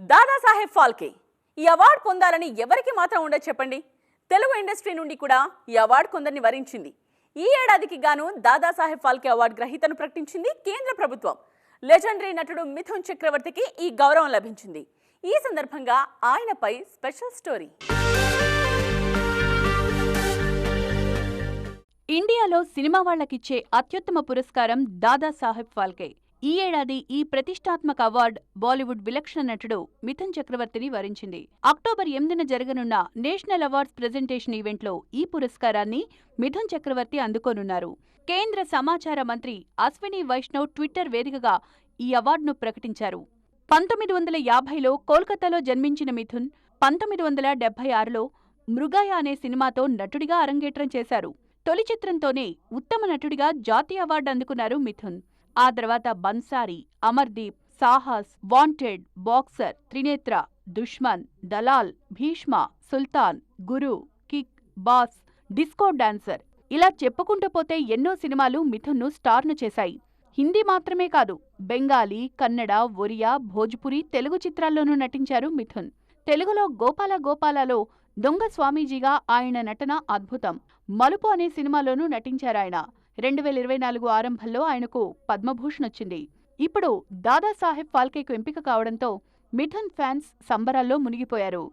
దాదాసాహెబ్ ఫాల్కే. ఈ అవార్డు పొందాలని ఎవరికి మాత్రం ఉండదు చెప్పండి? తెలుగు ఇండస్ట్రీ నుండి కూడా ఈ అవార్డు కొందరిని వరించింది. ఈ ఏడాదికి గాను దాదాసాహెబ్ ఫాల్కే అవార్డు గ్రహీతను ప్రకటించింది కేంద్ర ప్రభుత్వం. లెజెండరీ నటుడు మిథున్ చక్రవర్తికి ఈ గౌరవం లభించింది. ఈ సందర్భంగా ఆయనపై స్పెషల్ స్టోరీ. ఇండియాలో సినిమా వాళ్ళకిచ్చే అత్యుత్తమ పురస్కారం దాదాసాహెబ్ ఫాల్కే. ఈ ఏడాది ఈ ప్రతిష్టాత్మక అవార్డు బాలీవుడ్ విలక్షణ నటుడు మిథున్ చక్రవర్తిని వరించింది. అక్టోబర్ ఎనిమిదిన జరగనున్న నేషనల్ అవార్డ్స్ ప్రెజెంటేషన్ ఈవెంట్లో ఈ పురస్కారాన్ని మిథున్ చక్రవర్తి అందుకోనున్నారు. కేంద్ర సమాచార మంత్రి అశ్విని వైష్ణవ్ ట్విట్టర్ వేదికగా ఈ అవార్డును ప్రకటించారు. పంతొమ్మిది వందల యాభైలో కోల్కతాలో జన్మించిన మిథున్ పంతొమ్మిది వందల డెబ్బై ఆరులో మృగయ అనే సినిమాతో నటుడిగా అరంగేట్రం చేశారు. తొలి చిత్రంతోనే ఉత్తమ నటుడిగా జాతీయ అవార్డు అందుకున్నారు మిథున్. ఆ తర్వాత Bansari Amardeep Sahas Wanted Boxer Trinetra Dushman Dalaal Bhishma Sultan Guru Kick Boss Disco Dancer. ఇలా చెప్పుకుంటూ పోతే ఎన్నో సినిమాలు మిథున్ను స్టార్ను చేశాయి. హిందీ మాత్రమే కాదు బెంగాలీ కన్నడ ఒరియా భోజ్పురి తెలుగు చిత్రాల్లోనూ నటించారు మిథున్. తెలుగులో గోపాల గోపాలలో దొంగ స్వామీజీగా ఆయన నటన అద్భుతం. మలుపు అనే సినిమాలోనూ నటించారాయన. రెండు వేల ఇరవై నాలుగు ఆరంభంలో ఆయనకు పద్మభూషణ్ వచ్చింది ఇప్పుడు దాదాసాహెబ్ ఫాల్కేకు ఎంపిక కావడంతో మిథున్ ఫ్యాన్స్ సంబరాల్లో మునిగిపోయారు.